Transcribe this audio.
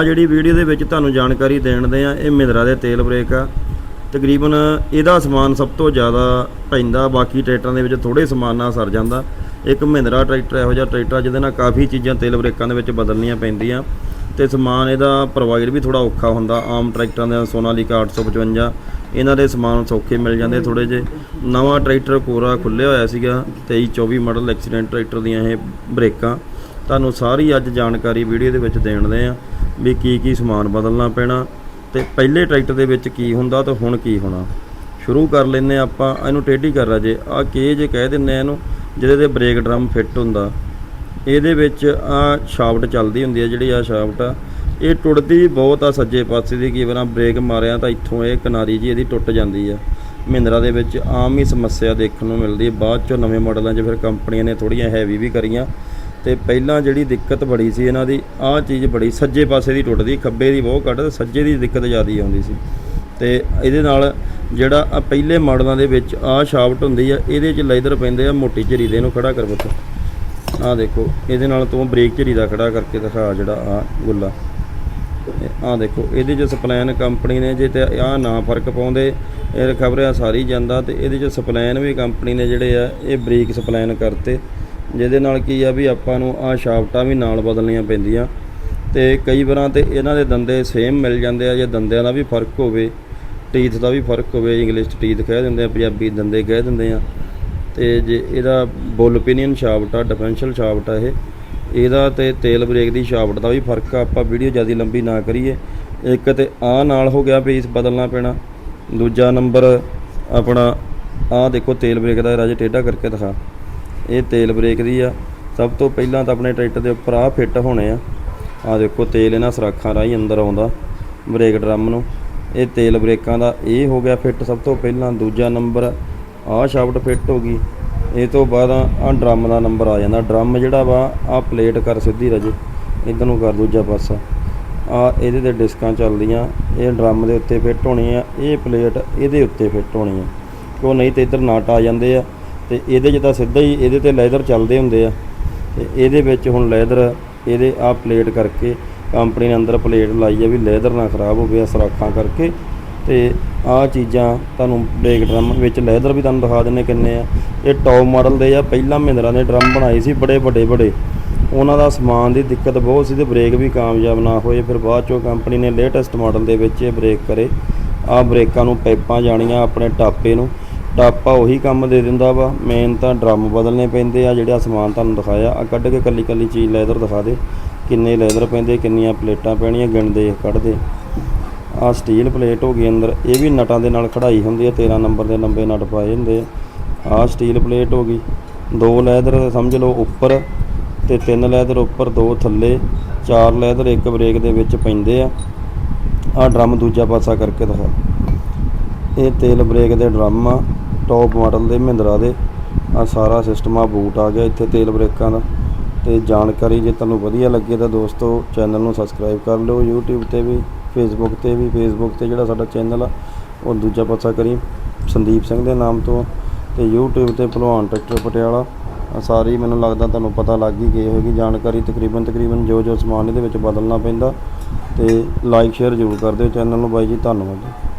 ਆ ਜਿਹੜੀ ਵੀਡੀਓ ਦੇ ਵਿੱਚ ਤੁਹਾਨੂੰ ਜਾਣਕਾਰੀ ਦੇਣ ਦੇ ਆ, ਇਹ ਮਹਿੰਦਰਾ ਦੇ ਤੇਲ ਬ੍ਰੇਕ ਆ। ਤਕਰੀਬਨ ਇਹਦਾ ਸਮਾਨ ਸਭ ਤੋਂ ਜ਼ਿਆਦਾ ਪੈਂਦਾ, ਬਾਕੀ ਟਰੈਕਟਰਾਂ ਦੇ ਵਿੱਚ ਥੋੜੇ ਸਮਾਨ ਨਾਲ ਸਰ ਜਾਂਦਾ। ਇੱਕ ਮਹਿੰਦਰਾ ਟਰੈਕਟਰ ਇਹੋ ਜਿਹਾ ਟਰੈਕਟਰ ਜਿਹਦੇ ਨਾਲ ਕਾਫੀ ਚੀਜ਼ਾਂ ਤੇਲ ਬ੍ਰੇਕਾਂ ਦੇ ਵਿੱਚ ਬਦਲਣੀਆਂ ਪੈਂਦੀਆਂ। ਤੇ ਸਮਾਨ ਇਹਦਾ ਪ੍ਰੋਵਾਈਡ ਵੀ ਥੋੜਾ ਔਖਾ ਹੁੰਦਾ, ਆਮ ਟਰੈਕਟਰਾਂ ਦੇ ਸੋਨਾਲੀਕਾ 855 ਇਹਨਾਂ ਦੇ ਸਮਾਨ ਸੌਖੇ ਮਿਲ ਜਾਂਦੇ ਥੋੜੇ ਜੇ ਨਵਾਂ ਟਰੈਕਟਰ ਕੋਰਾ ਖੁੱਲਿਆ ਹੋਇਆ ਸੀਗਾ 23 24 ਮਾਡਲ ਐਕਸੀਡੈਂਟ ਟਰੈਕਟਰ ਦੀਆਂ ਇਹ ਬ੍ਰੇਕਾਂ। ਤੁਹਾਨੂੰ ਸਾਰੀ ਅੱਜ ਜਾਣਕਾਰੀ ਵੀਡੀਓ ਦੇ ਵਿੱਚ ਦੇਣ ਦੇ ਆ। ਵੀ ਕੀ ਕੀ ਸਮਾਨ ਬਦਲਣਾ ਪੈਣਾ ਤੇ ਪਹਿਲੇ ਟਰੈਕਟਰ ਦੇ ਵਿੱਚ ਕੀ ਹੁੰਦਾ ਤੇ ਹੁਣ ਕੀ ਹੋਣਾ। ਸ਼ੁਰੂ ਕਰ ਲੈਨੇ ਆਪਾਂ, ਇਹਨੂੰ ਟੇਢੀ ਕਰ ਰਾਜੇ। ਆ ਜੇ ਕਹਿ ਦਿੰਨੇ ਆ ਇਹਨੂੰ, ਜਿਹਦੇ ਤੇ ਬ੍ਰੇਕ ਡਰਮ ਫਿੱਟ ਹੁੰਦਾ। ਇਹਦੇ ਵਿੱਚ ਆ ਸ਼ਾਫਟ ਚੱਲਦੀ ਹੁੰਦੀ ਹੈ, ਜਿਹੜੀ ਆ ਸ਼ਾਫਟ ਆ। ਇਹ ਟੁੱਟਦੀ ਬਹੁਤ ਆ ਸੱਜੇ ਪਾਸੇ ਦੀ, ਕਈ ਵਾਰਾਂ ਬ੍ਰੇਕ ਮਾਰਿਆ ਤਾਂ ਇੱਥੋਂ ਇਹ ਕਿਨਾਰੀ ਜੀ ਇਹਦੀ ਟੁੱਟ ਜਾਂਦੀ ਆ। ਮਹਿੰਦਰਾ ਦੇ ਵਿੱਚ ਆਮ ਹੀ ਸਮੱਸਿਆ ਦੇਖਣ ਨੂੰ ਮਿਲਦੀ ਹੈ। ਬਾਅਦ ਚੋਂ ਨਵੇਂ ਮਾਡਲਾਂ 'ਚ ਫਿਰ ਕੰਪਨੀਆਂ ਨੇ ਥੋੜੀਆਂ ਹੈਵੀ ਵੀ ਕਰੀਆਂ। ਤੇ ਪਹਿਲਾਂ ਜਿਹੜੀ ਦਿੱਕਤ ਬੜੀ ਸੀ ਇਹਨਾਂ ਦੀ, ਆਹ ਚੀਜ਼ ਬੜੀ ਸੱਜੇ ਪਾਸੇ ਦੀ ਟੁੱਟਦੀ, ਖੱਬੇ ਦੀ ਬਹੁਤ ਘੱਟ ਸੱਜੇ ਦੀ ਦਿੱਕਤ ਜ਼ਿਆਦਾ ਆਉਂਦੀ ਸੀ। ਤੇ ਇਹਦੇ ਨਾਲ ਜਿਹੜਾ ਆ ਪਹਿਲੇ ਮਾਡਲਾਂ ਦੇ ਵਿੱਚ ਆਹ ਸ਼ਾਫਟ ਹੁੰਦੀ ਆ, ਇਹਦੇ 'ਚ ਲੈਦਰ ਪੈਂਦੇ ਆ ਮੋਟੀ ਝਰੀ ਦੇ ਇਹਨੂੰ ਖੜਾ ਕਰ ਪੁੱਤ। ਆਹ ਦੇਖੋ, ਇਹਦੇ ਨਾਲ ਤੂੰ ਬ੍ਰੇਕ ਝਰੀ ਦਾ ਖੜਾ ਕਰਕੇ ਦਿਖਾ ਜਿਹੜਾ ਆ ਗੁੱਲਾ। ਆਹ ਦੇਖੋ, ਇਹਦੇ 'ਚ ਸਪਲੈਨ ਕੰਪਨੀ ਨੇ ਜੇ ਤੇ ਆਹ ਨਾ ਫ਼ਰਕ ਪਾਉਂਦੇ, ਇਹ ਖਬਰ ਆ ਸਾਰੀ ਜਾਂਦਾ ਤੇ ਇਹਦੇ 'ਚ ਸਪਲੈਨ ਵੀ ਕੰਪਨੀ ਨੇ ਜਿਹੜੇ ਆ, ਇਹ ਬ੍ਰੇਕ ਸਪਲੈਨ ਕਰਤੇ। ਜਿਹਦੇ ਨਾਲ ਕੀ ਆ ਵੀ ਆਪਾਂ ਨੂੰ ਆਹ ਸ਼ਾਫਟਾਂ ਵੀ ਨਾਲ ਬਦਲਣੀਆਂ ਪੈਂਦੀਆਂ ਤੇ ਕਈ ਵਾਰਾਂ ਤੇ ਇਹਨਾਂ ਦੇ ਦੰਦੇ ਸੇਮ ਮਿਲ ਜਾਂਦੇ ਆ, ਜੇ ਦੰਦਿਆਂ ਦਾ ਵੀ ਫ਼ਰਕ ਹੋਵੇ ਟੀਥ ਦਾ ਵੀ ਫ਼ਰਕ ਹੋਵੇ ਇੰਗਲਿਸ਼ 'ਚ ਟੀਥ ਕਹਿ ਦਿੰਦੇ ਆ, ਪੰਜਾਬੀ ਦੰਦੇ ਕਹਿ ਦਿੰਦੇ ਆ, ਤੇ ਜੇ ਇਹਦਾ ਬੁੱਲ ਪਿਨੀਅਨ ਸ਼ਾਫਟ ਆ ਡਿਫਰੈਂਸ਼ੀਅਲ ਸ਼ਾਫਟ ਆ ਇਹ, ਇਹਦਾ ਤੇ ਤੇਲ ਬ੍ਰੇਕ ਦੀ ਸ਼ਾਫਟ ਦਾ ਵੀ ਫ਼ਰਕ ਆ, ਆਪਾਂ ਵੀਡੀਓ ਜ਼ਿਆਦਾ ਲੰਬੀ ਨਾ ਕਰੀਏ, ਇੱਕ ਤੇ ਆ ਨਾਲ ਹੋ ਗਿਆ ਪੀਸ ਬਦਲਣਾ ਪੈਣਾ, ਦੂਜਾ ਨੰਬਰ ਆਪਣਾ ਆ ਦੇਖੋ ਤੇਲ ਬ੍ਰੇਕ ਦਾ ਰਾਜੇ ਟੇਢਾ ਕਰਕੇ ਦਿਖਾ। ਇਹ ਤੇਲ ਬ੍ਰੇਕ ਦੀ ਆ। ਸਭ ਤੋਂ ਪਹਿਲਾਂ ਤਾਂ ਆਪਣੇ ਟਰੈਕਟਰ ਦੇ ਉੱਪਰ ਆ ਫਿੱਟ ਹੋਣੇ ਆ। ਆ ਦੇਖੋ ਤੇਲ ਇਹਨਾਂ ਸਰਾਖਾਂ ਰਾਹੀਂ ਅੰਦਰ ਆਉਂਦਾ, ਬ੍ਰੇਕ ਡਰਮ ਨੂੰ। ਇਹ ਤੇਲ ਬ੍ਰੇਕਾਂ ਦਾ ਇਹ ਹੋ ਗਿਆ ਫਿੱਟ ਸਭ ਤੋਂ ਪਹਿਲਾਂ। ਦੂਜਾ ਨੰਬਰ, ਆਹ ਸ਼ਾਫਟ ਫਿੱਟ ਹੋ ਗਈ। ਇਹ ਤੋਂ ਬਾਅਦ ਆ ਡਰਮ ਦਾ ਨੰਬਰ ਆ ਜਾਂਦਾ। ਡਰਮ ਜਿਹੜਾ ਵਾ ਆ ਪਲੇਟ ਕਰ ਸਿੱਧੀ ਰਜੇ। ਇਧਰ ਨੂੰ ਕਰ ਦੂਜਾ ਪਾਸਾ। ਆ ਇਹਦੇ ਤੇ ਡਿਸਕਾਂ ਚੱਲਦੀਆਂ। ਇਹ ਡਰਮ ਦੇ ਉੱਤੇ ਫਿੱਟ ਹੋਣੀ ਆ। ਇਹ ਪਲੇਟ ਇਹਦੇ ਉੱਤੇ ਫਿੱਟ ਹੋਣੀ ਆ। ਉਹ ਨਹੀਂ ਤੇ ਇਧਰ ਨਾਟ ਆ ਜਾਂਦੇ ਆ। ਤੇ ਇਹਦੇ 'ਚ ਤਾਂ ਸਿੱਧਾ ਹੀ ਇਹਦੇ ਤੇ ਲੈਦਰ ਚੱਲਦੇ ਹੁੰਦੇ ਆ। ਤੇ ਇਹਦੇ ਵਿੱਚ ਹੁਣ ਲੈਦਰ ਇਹਦੇ ਆ ਪਲੇਟ ਕਰਕੇ ਕੰਪਨੀ ਨੇ ਅੰਦਰ ਪਲੇਟ ਲਾਈ ਆ ਵੀ ਲੈਦਰ ਨਾ ਖਰਾਬ ਹੋਵੇ ਆ ਸਰਾਖਾਂ ਕਰਕੇ। ਤੇ ਆ ਚੀਜ਼ਾਂ ਤੁਹਾਨੂੰ ਬ੍ਰੇਕ ਡਰਮ ਵਿੱਚ ਲੈਦਰ ਵੀ ਤੁਹਾਨੂੰ ਦਿਖਾ ਦਿੰਨੇ ਕਿੰਨੇ ਆ। ਇਹ ਟੌਪ ਮਾਡਲ ਦੇ ਆ, ਪਹਿਲਾਂ ਮਹਿੰਦਰਾ ਨੇ ਡਰਮ ਬਣਾਏ ਸੀ ਬੜੇ ਵੱਡੇ ਵੱਡੇ। ਉਹਨਾਂ ਦਾ ਸਮਾਨ ਦੀ ਦਿੱਕਤ ਬਹੁਤ ਸੀ ਤੇ ਬ੍ਰੇਕ ਵੀ ਕਾਮਯਾਬ ਨਾ ਹੋਏ। ਫਿਰ ਬਾਅਦ ਚੋਂ ਕੰਪਨੀ ਨੇ ਲੇਟੈਸਟ ਮਾਡਲ ਦੇ ਵਿੱਚ ਇਹ ਬ੍ਰੇਕ ਕਰੇ। ਆ ਬ੍ਰੇਕਾਂ ਨੂੰ ਪਾਈਪਾਂ ਜਾਣੀਆਂ ਆਪਣੇ ਟਾਪੇ ਨੂੰ। ਟਾਪਾ ਉਹੀ ਕੰਮ ਦੇ ਦਿੰਦਾ ਵਾ। ਮੇਨ ਤਾਂ ਡਰਮ ਬਦਲਨੇ ਪੈਂਦੇ ਆ, ਜਿਹੜਾ ਸਮਾਨ ਤੁਹਾਨੂੰ ਦਿਖਾਇਆ ਆ। ਕੱਢ ਕੇ ਕੱਲੀ ਕੱਲੀ ਚੀਜ਼ ਲੈਦਰ ਦਿਖਾ ਦੇ। ਕਿੰਨੇ ਲੈਦਰ ਪੈਂਦੇ, ਕਿੰਨੀਆਂ ਪਲੇਟਾਂ ਪੈਣੀਆਂ, ਗਿਣਦੇ, ਕੱਢਦੇ। ਆ ਸਟੀਲ ਪਲੇਟ ਹੋ ਗਈ ਅੰਦਰ। ਇਹ ਵੀ ਨਟਾਂ ਦੇ ਨਾਲ ਖੜਾਈ ਹੁੰਦੀ ਆ 13 ਨੰਬਰ ਦੇ ਲੰਬੇ ਨਟ ਪਾਏ ਹੁੰਦੇ ਆ। ਆ ਸਟੀਲ ਪਲੇਟ ਹੋ ਗਈ। ਦੋ ਲੈਦਰ ਸਮਝ ਲਓ ਉੱਪਰ ਤੇ ਤਿੰਨ ਲੈਦਰ ਉੱਪਰ, ਦੋ ਥੱਲੇ, ਚਾਰ ਲੈਦਰ ਇੱਕ ਬ੍ਰੇਕ ਦੇ ਵਿੱਚ ਪੈਂਦੇ ਆ। ਆ ਡਰਮ ਦੂਜਾ ਪਾਸਾ ਕਰਕੇ ਦਿਖਾ। ਇਹ ਤੇਲ ਬ੍ਰੇਕ ਦੇ ਡਰਮ ਆ। ਟੌਪ ਮਾਡਲ ਦੇ ਮਹਿੰਦਰਾ ਦੇ। ਆ ਸਾਰਾ ਸਿਸਟਮ ਆ ਬੂਟ ਆ ਗਿਆ ਇੱਥੇ ਤੇਲ ਬ੍ਰੇਕਾਂ ਦਾ। ਤੇ ਜਾਣਕਾਰੀ ਜੇ ਤੁਹਾਨੂੰ ਵਧੀਆ ਲੱਗੇ ਤਾਂ ਦੋਸਤੋ ਚੈਨਲ ਨੂੰ ਸਬਸਕ੍ਰਾਈਬ ਕਰ ਲਿਓ, YouTube ਤੇ ਵੀ, Facebook ਤੇ ਵੀ। Facebook ਤੇ ਜਿਹੜਾ ਸਾਡਾ ਚੈਨਲ ਆ, ਉਹ ਦੂਜਾ ਪਾਸਾ ਕਰੀ, ਸੰਦੀਪ ਸਿੰਘ ਦੇ ਨਾਮ ਤੋਂ। ਤੇ YouTube ਤੇ ਭਲਵਾਨ ਟਰੈਕਟਰ ਪਟਿਆਲਾ। ਸਾਰੀ ਮੈਨੂੰ ਲੱਗਦਾ ਤੁਹਾਨੂੰ ਪਤਾ ਲੱਗ ਹੀ ਗਈ ਹੋਵੇਗੀ, ਜਾਣਕਾਰੀ ਤਕਰੀਬਨ ਤਕਰੀਬਨ ਜੋ ਜੋ ਸਮਾਨ ਇਹਦੇ ਵਿੱਚ ਬਦਲਣਾ ਪੈਂਦਾ। ਤੇ ਲਾਈਕ ਸ਼ੇਅਰ ਜ਼ਰੂਰ ਕਰ ਦਿਓ ਚੈਨਲ ਨੂੰ ਬਾਈ ਜੀ, ਧੰਨਵਾਦ। ਜੀ